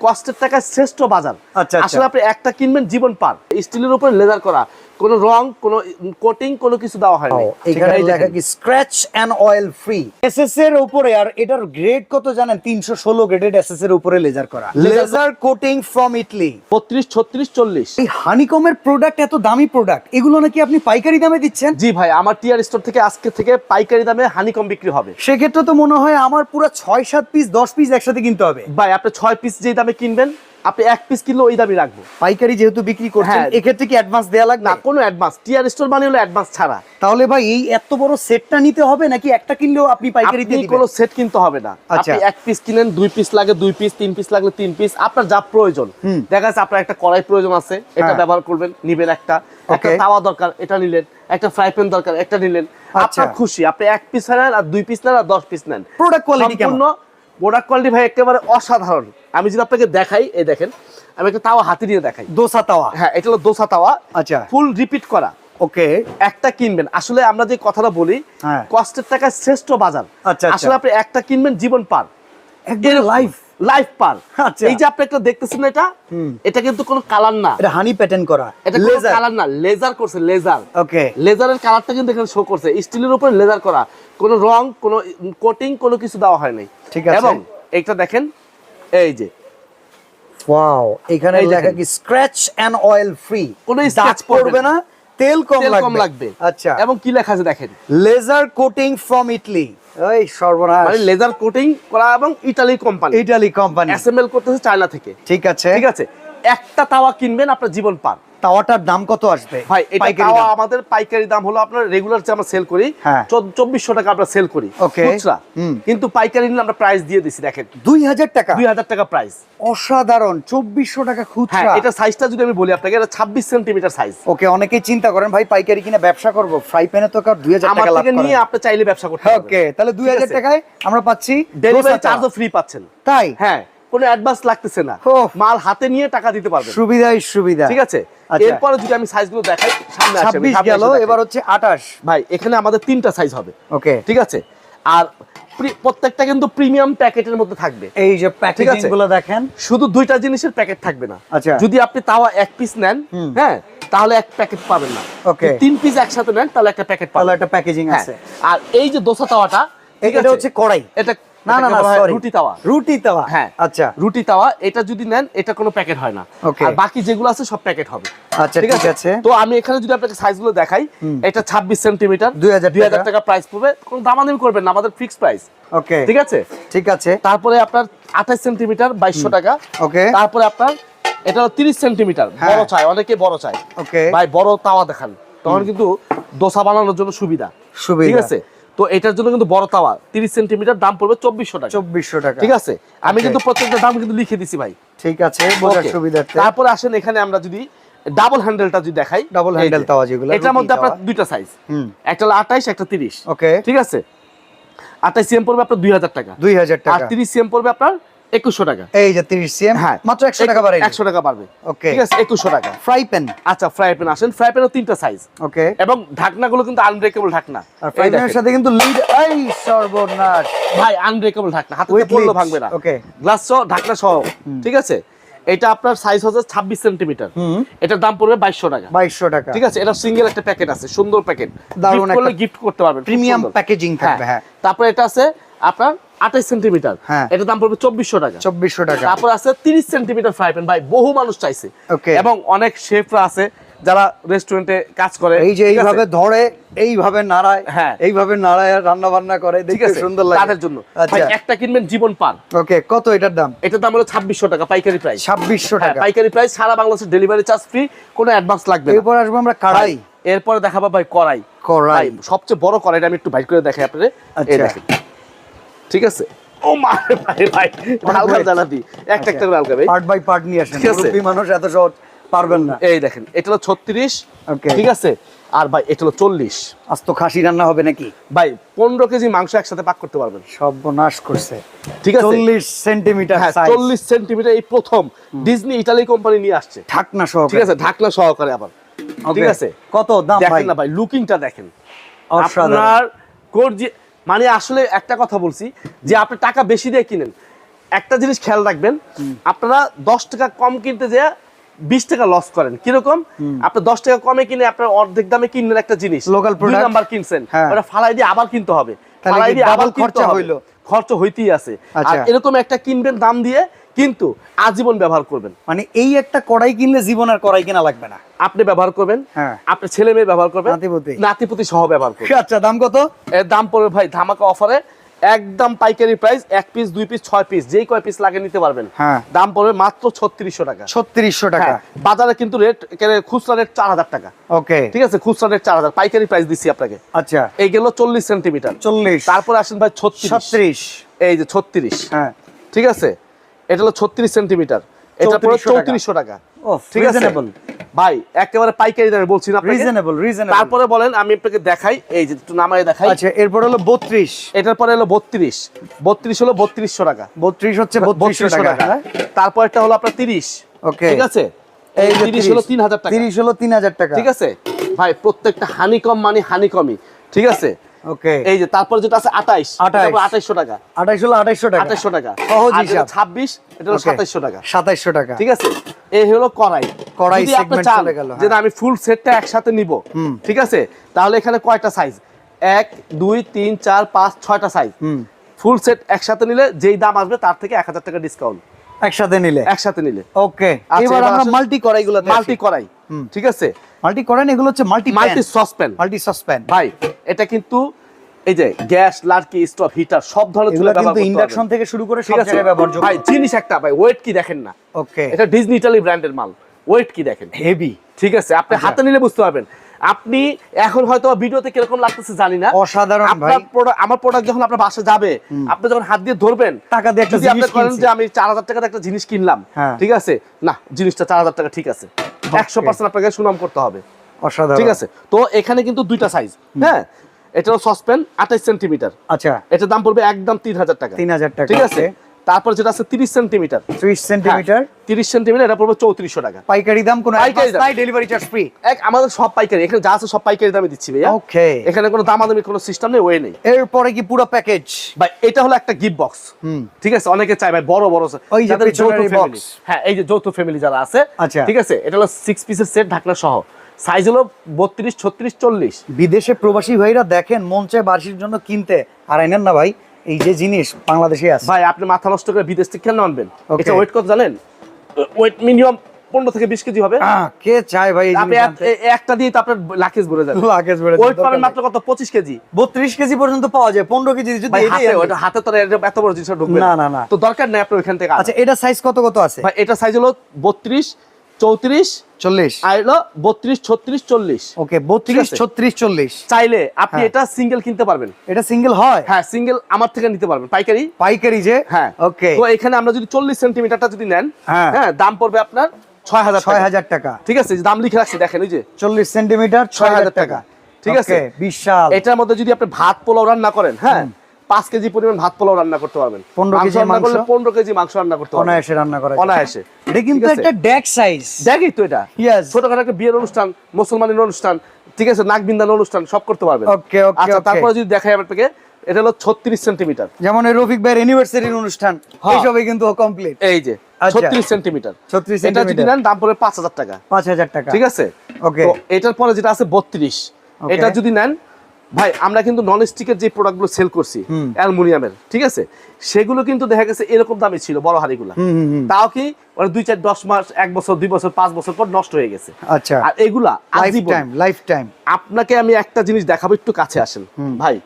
কষ্টের টাকায় শ্রেষ্ঠ বাজার আচ্ছা, আচ্ছা। আসলে আপনি একটা কিনবেন জীবন পার স্টিলের উপরে লেদার করা কোনো রং কোনো কোটিং কোনো কিছু দেওয়া হয় এখানে লেখা কি scratch and oil free SS এর উপরে আর এটার গ্রেড কত জানেন? 316 গ্রেডেড এসএস এর উপরে লেজার করা। লেজার কোটিং ফ্রম ইটলি বত্রিশ ছত্রিশ চল্লিশ। এই হানিকমের প্রোডাক্ট এত দামি প্রোডাক্ট এগুলো নাকি আপনি পাইকারি দামে দিচ্ছেন? জি ভাই আমার টিআর স্টোর থেকে আজকে থেকে পাইকারি দামে হানিকম বিক্রি হবে। সেক্ষেত্রে তো মনে হয় আমার পুরো ছয় সাত পিস দশ পিস একসাথে কিনতে হবে। ভাই আপনি ছয় পিস যেই দামে কিনবেন আপনি এক পিস কিনলে ওই দামই রাখব। পাইকারি যেহেতু বিক্রি করছেন হ্যাঁ। এক্ষেত্রে কি অ্যাডভান্স দেওয়া লাগবে? না কোনো অ্যাডভান্স টিআর স্টোর মানে হলো অ্যাডভান্স ছাড়া। তাহলে ভাই এই এত বড় সেটটা নিতে হবে নাকি একটা কিনলেও আপনি পাইকারি দিয়ে দিবেন? কোনো সেট কিনতে হবে না। আচ্ছা। আপনি এক পিস কিনেন দুই পিস লাগে দুই পিস তিন পিস লাগলে তিন পিস আপনার যা প্রয়োজন। দেখা যাচ্ছে আপনার একটা কড়াই প্রয়োজন আছে এটা হ্যাঁ। ব্যবহার করবেন নিবেন একটা। একটা তাওয়া দরকার এটা নিলেন। একটা ফ্রাই প্যান দরকার একটা নিলেন। আচ্ছা। আপনার খুশি। আপনি এক পিস নেন আর দুই পিস নেন আর দশ পিস নেন। প্রোডাক্ট কোয়ালিটি কেমন? সম্পূর্ণ প্রোডাক্ট কোয়ালিটি ভাই একেবারে অসাধারণ। আমি যদি আপনাকে দেখাই এই দেখেন আমি একটা তাওয়া হাতে নিয়ে দেখাই। দোসা তাওয়া। হ্যাঁ এটা হলো দোসা তাওয়া। আচ্ছা। ফুল রিপিট করা। ওকে। একটা কিনবেন। আসলে আমরা যে কথাটা বলি হ্যাঁ। কষ্টের টাকা শ্রেষ্ঠ বাজার। আচ্ছা, আচ্ছা। আসলে আপনি একটা কিনবেন জীবন পার। একদম লাইভ লাইফ পার আচ্ছা। এই যে আপনি একটা দেখতেছেন এটা। এটা কিন্তু কোনো কালার না। এটা হানি প্যাটার্ন করা। এটা লেজার কালার না লেজার করছে লেজার ওকে লেজারের কালারটা কিন্তু এখানে শো করছে। স্টিলের উপরে লেজার করা। কোনো রং কোনো কোটিং কোনো কিছু দেওয়া হয় নাই। ঠিক আছে। এবং এইটা দেখেন এই যে। ওয়াও এখানে লেখা কি স্ক্র্যাচ এন্ড অয়েল ফ্রি কোনো scratch পড়বে না। তেল কম লাগবে। আচ্ছা। এবং কি লেখা আছে দেখেন? লেজার কোটিং ফ্রম ইটলি এই সর্বনাশ। মানে লেজার কোটিং করা এবং Italy company. Italy company. Assemble করতেছে চায়না থেকে। ঠিক আছে। ঠিক আছে? একটা তাওয়া কিনবেন আপনার জীবন পার। তাওয়াটার দাম কত আসবে? ভাই এটা তাওয়া আমাদের পাইকারি দাম হলো আপনার রেগুলার যে আমরা সেল করি হ্যাঁ। চব্বিশশো টাকা আমরা সেল করি. খুচরা। কিন্তু পাইকারি নিলে আমরা প্রাইস দিয়ে দিছি দেখেন। দুই হাজার টাকা? দুই হাজার টাকা প্রাইস অসাধারণ চব্বিশশো টাকা হ্যাঁ খুচরা এটা সাইজটা যদি আমি বলি আপনাকে এটা ছাব্বিশ সেন্টিমিটার সাইজ ওকে অনেকেই চিন্তা করেন ভাই পাইকারি কিনে ব্যবসা করব? ফ্রাই প্যানে তো কার দুই হাজার টাকা লাভ থেকে নিয়ে আপনি চাইলে ব্যবসা করতে ওকে তাহলে দুই হাজার। টাকায় আমরা পাচ্ছি ডেলিভারি চার্জও ফ্রি পাচ্ছেন। তাই? হ্যাঁ। কোনো অ্যাডভান্স লাগতেছে না। মাল হাতে নিয়ে টাকা দিতে পারবেন সুবিধাই সুবিধা। ঠিক আছে? আচ্ছা। এরপরে যদি আমি সাইজগুলো দেখাই সামনে আসে, আমি ছাব্বিশ গেল এবার হচ্ছে আঠাশ। ভাই এখানে আমাদের তিনটা সাইজ হবে। ওকে। ঠিক আছে? আর প্রত্যেকটা কিন্তু প্রিমিয়াম প্যাকেটের মধ্যে থাকবে। এই যে প্যাকেজিং। গুলো দেখেন। শুধু দুইটা জিনিসের প্যাকেট থাকবে না। আচ্ছা। যদি আপনি তাওয়া এক পিস নেন হ্যাঁ তাহলে এক প্যাকেট পাবেন না। ওকে। তিন পিস একসাথে নেন তাহলে একটা প্যাকেট তাহলে পাবেন। একটা প্যাকেজিং আছে। আর এই যে দোসা তাওয়াটা এটা হচ্ছে কড়াই। এটা না না না সরি রুটি তাওয়া। রুটি তাওয়া। হ্যাঁ আচ্ছা। রুটি তাওয়া এটা যদি নেন এটা কোনো প্যাকেট হয় না। আর বাকি যেগুলো আছে সব প্যাকেট হবে। আচ্ছা ঠিক আছে? তো আমি এখানে যদি আপনাকে সাইজগুলো দেখাই এটা ছাব্বিশ সেন্টিমিটার 2000 টাকা। প্রাইস পড়বে। কোনো দামাদামি করবেন না আমাদের ফিক্স প্রাইস ওকে ঠিক আছে? ঠিক আছে। তারপরে আপনার আঠাশ সেন্টিমিটার বাইশশো টাকা। ওকে তারপরে আপনার এটা হলো তিরিশ সেন্টিমিটার হ্যাঁ। বড় চাই অনেকে বড় চাই ওকে ভাই বড় তাওয়া দেখান। তখন কিন্তু দোসা বানানোর জন্য সুবিধা। সুবিধা। ঠিক আছে? তো এটার জন্য কিন্তু বড় তাওয়া তিরিশ সেন্টিমিটার দাম পড়বে চব্বিশশো টাকা। চব্বিশশো টাকা। ঠিক আছে? আমি কিন্তু প্রত্যেকটা দাম কিন্তু লিখে দিছি ভাই। ঠিক আছে তারপর আসেন এখানে আমরা যদি ডাবল হ্যান্ডেলটা যদি দেখাই। ডাবল হ্যান্ডেল তাওয়া যেগুলো, এটার মধ্যে আপনার। দুইটা সাইজ একটা হলো আঠাইশ একটা তিরিশ। ওকে ঠিক আছে? আঠাইশ সিএম পড়বে আপনার দুই হাজার টাকা। দুই হাজার টাকা। আর তিরিশ সিএম পড়বে আপনার একুশশো টাকা। এই যে তিরিশ সিএম হ্যাঁ। মাত্র একশো টাকা বাড়াই একশো টাকা বাড়বে। ওকে ঠিক আছে একুশশো টাকা। ফ্রাই প্যান আচ্ছা ফ্রাই প্যান আসেন। ফ্রাই তিনটা সাইজ ওকে এবং ঢাকনাগুলো কিন্তু আনব্রেকেবল ঢাকনা। আর ফ্রাই প্যানের সাথে কিন্তু লিড এই সর্বনাশ। ভাই আনব্রেকেবল ঢাকনা। হাতে ভাঙবে না। Okay. গ্লাস সহ ঢাকনা সহ। ঠিক আছে? এটা আপনার সাইজ হচ্ছে ছাব্বিশ সেন্টিমিটার এটার দাম পড়বে বাইশশো টাকা। বাইশশো টাকা। ঠিক আছে? এটা সিঙ্গেল একটা প্যাকেট আছে সুন্দর প্যাকেট দারুণ গিফট করতে পারবেন প্রিমিয়াম প্যাকেজিং থাকবে হ্যাঁ। তারপরে এটা আছে আপনার আঠাইশ সেন্টিমিটার। হ্যাঁ। এটার দাম পড়বে চব্বিশশো টাকা। চব্বিশশো টাকা। তারপর আছে তিরিশ সেন্টিমিটার ফ্রাই প্যান। ভাই বহু মানুষ চাইছে। এবং অনেক শেফরা আছে যারা রেস্টুরেন্টে কাজ করে। এই যে এইভাবে ধরে এইভাবে নাড়ায় হ্যাঁ। এইভাবে নাড়ায় রান্না বান্না করে দেখতে সুন্দর লাগে। তাদের জন্য। আচ্ছা। একটা কিনবেন জীবন পান ওকে কত এটার দাম? এটার দাম হলো ছাব্বিশশো টাকা পাইকারি প্রাইস ছাব্বিশশো হ্যাঁ টাকা। পাইকারি প্রাইস সারা বাংলাদেশের ডেলিভারি চার্জ ফ্রি কোনো অ্যাডভান্স লাগবে এরপর আসব আমরা কাড়াই। ভাই, এরপরে দেখাবো ভাই কড়াই। কড়াই। সবচেয়ে বড় কড়াইটা আমি একটু বাইর করে দেখাই আপনাদের। এই আচ্ছা। দেখেন। ঠিক আছে? ও মা রে ভাই ভাই হালকা। একটা একটা করে হালকা ভাই। পার্ট বাই পার্ট নিয়ে আসেন। ঠিক আছে। মানুষ এত সহজ পারবেন না। এই দেখেন এটা হলো ছত্রিশ ঠিক আছে? আর ভাই এটা হলো চল্লিশ। আজ তো খাসি রান্না হবে নাকি? ভাই পনেরো কেজি মাংস একসাথে পাক করতে পারবেন। সর্বনাশ করছে। ঠিক আছে? চল্লিশ সেন্টিমিটার হ্যাঁ চল্লিশ সেন্টিমিটার এই প্রথম। ডিজনি ইটালি কোম্পানি নিয়ে আসছে। ঢাকনা সহ ঠিক আছে ঢাকনা সহকারে আবার। ঠিক আছে? কত দাম ভাই? দেখেন না ভাই লুকিংটা দেখেন। আপনার গর্জি মানে আসলে একটা কথা বলছি যে আপনি টাকা বেশি দিয়ে কিনেন। একটা জিনিস খেয়াল রাখবেন আপনারা দশ টাকা কম কিনতে যে বিশ টাকা লস করেন। কীরকম? আপনি দশ টাকা কমে কিনে আপনার অর্ধেক দামে কিনলেন একটা জিনিস। লোকাল প্রোডাক্ট নাম্বার কিনছেন। হ্যাঁ। ওটা ফালাই দিয়ে আবার কিনতে হবে। ফালাই দিয়ে আবার খরচা হইল? খরচ হইতেই আছে। আর আচ্ছা। এরকম একটা কিনবেন দাম দিয়ে কিন্তু আজীবন ব্যবহার করবেন। মানে এই একটা কড়াই কিনলে জীবন আর কড়াই কেনা লাগবে না। আপনি ব্যবহার করবেন হ্যাঁ। আপনার ছেলে মেয়ে ব্যবহার করবেন নাতিপুতি। নাতিপুতি সহ ব্যবহার করবেন। আচ্ছা দাম কত? এর দাম পড়বে ভাই ধামাকা অফারে একদম পাইকারি প্রাইস এক পিস দুই পিস ছয় পিস যেই কয় পিস লাগে নিতে পারবেন। হ্যাঁ। দাম পড়বে মাত্র ছত্রিশশো টাকা। ছত্রিশশো টাকা। হ্যাঁ, বাজারে কিন্তু রেট খুচরা রেট চার হাজার টাকা। ওকে। ঠিক আছে খুচরা রেট চার হাজার পাইকারি প্রাইস দিচ্ছি আপনাকে। আচ্ছা। এই গেল চল্লিশ সেন্টিমিটার চল্লিশ। তারপরে আসেন ভাই ছত্রিশ। ছত্রিশ। এই যে ছত্রিশ। হ্যাঁ। ঠিক আছে? এটা হলো ছত্রিশ সেন্টিমিটার। এটা পড়ে চৌত্রিশশো টাকা। ঠিক আছে? ভাই একেবারে পাইকারি দামে বলছি না রিজনেবল রিজনেবল তারপরে বলেন আমি আপনাকে দেখাই এই যে একটু নামায় দেখাই। আচ্ছা এরপর হলো বত্রিশ। এটার পরে হলো বত্রিশ। বত্রিশ হলো বত্রিশশো টাকা। বত্রিশ হচ্ছে বত্রিশশো টাকা হ্যাঁ? তারপর একটা হলো আপনার তিরিশ। ওকে ঠিক আছে? এই যে তিরিশ হলো তিন হাজার টাকা। তিরিশ হলো তিন হাজার টাকা। ঠিক আছে? ভাই প্রত্যেকটা হানিকম মানে হানিকমই ঠিক আছে? ওকে এই যে তারপর যেটা আছে আঠাইশ 28 আঠাইশশো টাকা। আঠাইশ হলো আঠাইশশো টাকা। আঠাইশশো টাকা। সহজ হিসাব। ছাব্বিশ এটা হলো Okay. সাতাইশশো টাকা। সাতাইশশো টাকা। ঠিক আছে? এই হলো কড়াই। কড়াই চলে গেল, যে হ্যাঁ। আমি ফুল সেটটা একসাথে নিব। ঠিক আছে? তাহলে এখানে কয়টা সাইজ এক দুই তিন চার পাঁচ ছয়টা সাইজ হুম। ফুল সেট একসাথে নিলে যেই দাম আসবে তার থেকে এক হাজার টাকা ডিসকাউন্ট একসাথে নিলে? একসাথে নিলে। ওকে আচ্ছা, এবার আমরা মাল্টি কড়াইগুলো মাল্টি কড়াই ঠিক আছে? মাল্টি কড়াই এগুলো হচ্ছে multi multi saucepan multi saucepan ভাই এটা কিন্তু এই যে গ্যাস লাড়কি স্টোভ হিটার সব ধরনের চুলা কিন্তু ইন্ডাকশন থেকে শুরু করে সব জায়গায় ব্যবহারযোগ্য ভাই জিনিস একটা ভাই ওয়েট কি দেখেন না? ওকে। এটা ডিজনি ইটালি ব্র্যান্ডের মাল। ওয়েট কি দেখেন? হেভি ঠিক আছে? আপনি আচ্ছা। হাতে নিলে বুঝতে পারবেন। আপনি এখন হয়তো ভিডিওতে কীরকম লাগতেছে জানি না। অসাধারণ আপনার ভাই। product- আমার প্রোডাক্ট যখন আপনার বাসা যাবে আপনি যখন হাত দিয়ে ধরবেন টাকা দিয়ে একটা জিনিস করেন যে আমি চার হাজার টাকার একটা জিনিস কিনলাম হ্যাঁ। ঠিক আছে? না জিনিসটা চার হাজার টাকা ঠিক আছে। একশো পার্সেন্ট আপনাকে সুনাম করতে হবে। অসাধারণ। ঠিক আছে? তো এখানে কিন্তু দুইটা সাইজ হ্যাঁ? এটা হলো সসপ্যান আঠাইশ সেন্টিমিটার। আচ্ছা। এটার দাম পড়বে একদম তিন হাজার টাকা। 3000 টাকা, ঠিক আছে? তারপর যেটা আছে সেন্টিমিটার। এটা পড়বে চৌত্রিশশো টাকা। পাইকারি দাম কোনো পাইকারি দাম। ডেলিভারি চার্জ ফ্রি এক আমাদের সব পাইকারি এখানে যা আছে সব পাইকারি দামে দিচ্ছি ভাইয়া। ওকে। এখানে কোনো দামাদামি কোনো সিস্টেম নেই ওয়ে নেই। এরপরে কি পুরো প্যাকেজ ভাই এটা হলো একটা গিফট বক্স হুম। ঠিক আছে? অনেকে চায় ভাই বড় বড় ওই যাদের যৌথ ফ্যামিলি হ্যাঁ এই যে যৌথ ফ্যামিলি যারা আছে আচ্ছা। ঠিক আছে? এটা হলো সিক্স পিসের সেট ঢাকনা সহ। সাইজ হলো বত্রিশ ছত্রিশ চল্লিশ। বিদেশে প্রবাসী ভাইরা দেখেন মন চায় বার্ষিক জন্য কিনতে। আর আইনেন না ভাই এই যে জিনিস বাংলাদেশে আছে। ভাই আপনি মাথা নষ্ট করে বিদেশ থেকে কেন আনবেন। এটা ওয়েট কত জানেন? ওয়েট মিনিমাম পনেরো থেকে বিশ কেজি হবে। কে চায় ভাই আপনি একটা দিয়ে তো আপনার লাকেজ ভরে যাবে। বেড়ে ওয়েট পাবেন মাত্র কত? পঁচিশ কেজি। বত্রিশ কেজি পর্যন্ত পাওয়া যায় পনেরো কেজি যদি হাতে। তো এত বড় জিনিস ঢুকবে না, না, না। তো দরকার নেই আপনার ওইখান থেকে আচ্ছা এটা সাইজ কত কত আছে? ভাই এটা সাইজ হলো বত্রিশ চৌত্রিশ চল্লিশ। আর হলো বত্রিশ ছত্রিশ চল্লিশ। ওকে বত্রিশ ছত্রিশ চল্লিশ। চাইলে আপনি হ্যাঁ। এটা সিঙ্গেল কিনতে পারবেন। এটা সিঙ্গেল হয়? হ্যাঁ সিঙ্গেল আমার থেকে নিতে পারবেন। পাইকারি? পাইকারি যে? হ্যাঁ। ওকে। তো এখানে আমরা যদি চল্লিশ সেন্টিমিটারটা যদি নেন হ্যাঁ। হ্যাঁ দাম পড়বে আপনার ছয় হাজার ছয় হাজার টাকা। ঠিক আছে দাম লিখে রাখছি দেখেন এই যে। চল্লিশ সেন্টিমিটার ছয় হাজার টাকা। ঠিক আছে। বিশাল। এটার মধ্যে যদি আপনি ভাত পোলাও রান্না করেন হ্যাঁ পাঁচ কেজি পরিমাণ ভাত পোলাও রান্না করতে পারবেন। 15 মাংস কেজি রান্না করলে পনেরো কেজি মাংস রান্না করতে পারবেন। অনায়াসে রান্না করা যায়। অনায়াসে। এটা কিন্তু একটা ডেক সাইজ দেখি তো এটা. ছোটখাটো একটা বিয়ের অনুষ্ঠান মুসলমানের অনুষ্ঠান ঠিক আছে নাক বিন্দান অনুষ্ঠান সব করতে পারবেন। Okay, okay, আচ্ছা. তারপরে যদি দেখাই আপনাকে এটা হলো ছত্রিশ সেন্টিমিটার। যেমন এই রফিক ভাইয়ের অ্যানিভার্সারির অনুষ্ঠান হ্যাঁ। এইসবে কিন্তু কমপ্লিট এই যে আচ্ছা। ছত্রিশ সেন্টিমিটার। 36 এটা যদি নেন দাম পড়বে পাঁচ হাজার টাকা। পাঁচ হাজার টাকা। ঠিক আছে? ওকে এটার পরে যেটা আছে বত্রিশ। Okay. এটা যদি নেন ভাই আমরা কিন্তু নন স্টিকের যে প্রোডাক্টগুলো সেল করছি। অ্যালুমিনিয়ামের ঠিক আছে? সেগুলো কিন্তু দেখা গেছে এরকম দামে ছিল বড় হাড়িগুলো। তাও কি ওরা দুই চার দশ মাস এক বছর দুই বছর পাঁচ বছর পর নষ্ট হয়ে গেছে। আচ্ছা। আর এগুলা লাইফ টাইম আপনাকে আমি একটা জিনিস দেখাবো একটু কাছে আসেন। ভাই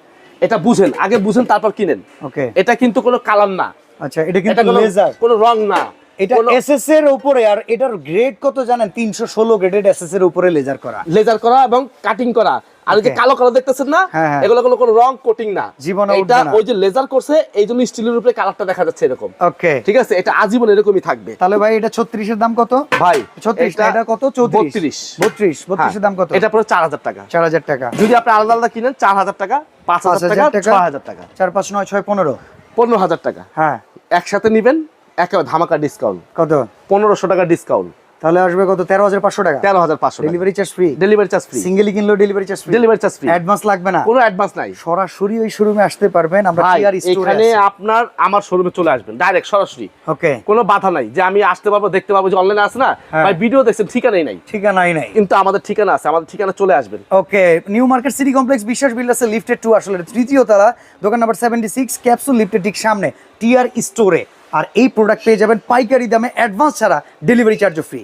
এটা বুঝেন আগে বুঝেন তারপর কিনেন। ওকে। এটা কিন্তু কোনো কালার না। আচ্ছা এটা কিন্তু লেজার কোনো রং না। এটা এসএস এর উপরে আর এটার গ্রেড কত জানেন? তিনশো ষোলো গ্রেডেড এসএস এর উপরে লেজার করা। লেজার করা এবং কাটিং করা। আর যে কালো কালো দেখতেছেন না? হ্যাঁ, হ্যাঁ। এগুলো কোনো কোনো রং কোটিং না। জীবনে এটা ওই যে লেজার করছে এই জন্য স্টিলের উপরে কালারটা দেখা যাচ্ছে এরকম। ওকে ঠিক আছে? এটা আজীবন এরকমই থাকবে। তাহলে ভাই এটা ছত্রিশের দাম কত? ভাই ছত্রিশ না এটা কত? চৌত্রিশ 32 বত্রিশ বত্রিশের দাম কত? এটা পরে চার হাজার টাকা। চার হাজার টাকা। যদি আপনি আলাদা আলাদা কিনেন চার হাজার টাকা পাঁচ হাজার টাকা 5,000 টাকা। হাজার টাকা। চার পাঁচ নয় ছয় পনেরো। পনেরো হাজার টাকা। হ্যাঁ। একসাথে নিবেন একেবারে ধামাকা ডিসকাউন্ট কত? পনেরোশো টাকা ডিসকাউন্ট তাহলে আসবে কত? তেরো হাজার পাঁচশো টাকা। তেরো হাজার পাঁচশো delivery charge free delivery charge free singly কিনলেও delivery charge free delivery charge free advance লাগবে না। কোনো অ্যাডভান্স নাই। সরাসরি ওই শোরুমে আসতে পারবেন। আমরা ভাই টিআর স্টোরে এখানে আপনার আমার শোরুমে চলে আসবেন ডাইরেক্ট সরাসরি। ওকে কোনো বাধা নাই যে আমি আসতে পারব দেখতে পাবো যে অনলাইনে আছে না? হ্যাঁ। ভাই ভিডিও দেখছেন ঠিকানাই নাই। ঠিকানাই নাই। কিন্তু আমাদের ঠিকানা আছে আমাদের ঠিকানা চলে আসবেন। Okay new market city complex Biswas বিল্ডার্সের লিফটেড টু আসলে তৃতীয় তলা। দোকান নাম্বার সেভেন্টি সিক্স ক্যাপসুল লিফটের ঠিক সামনে টিআর স্টোরে আর এই প্রোডাক্ট পেয়ে যাবেন পাইকারি দামে অ্যাডভান্স ছাড়া ডেলিভারি চার্জও ফ্রি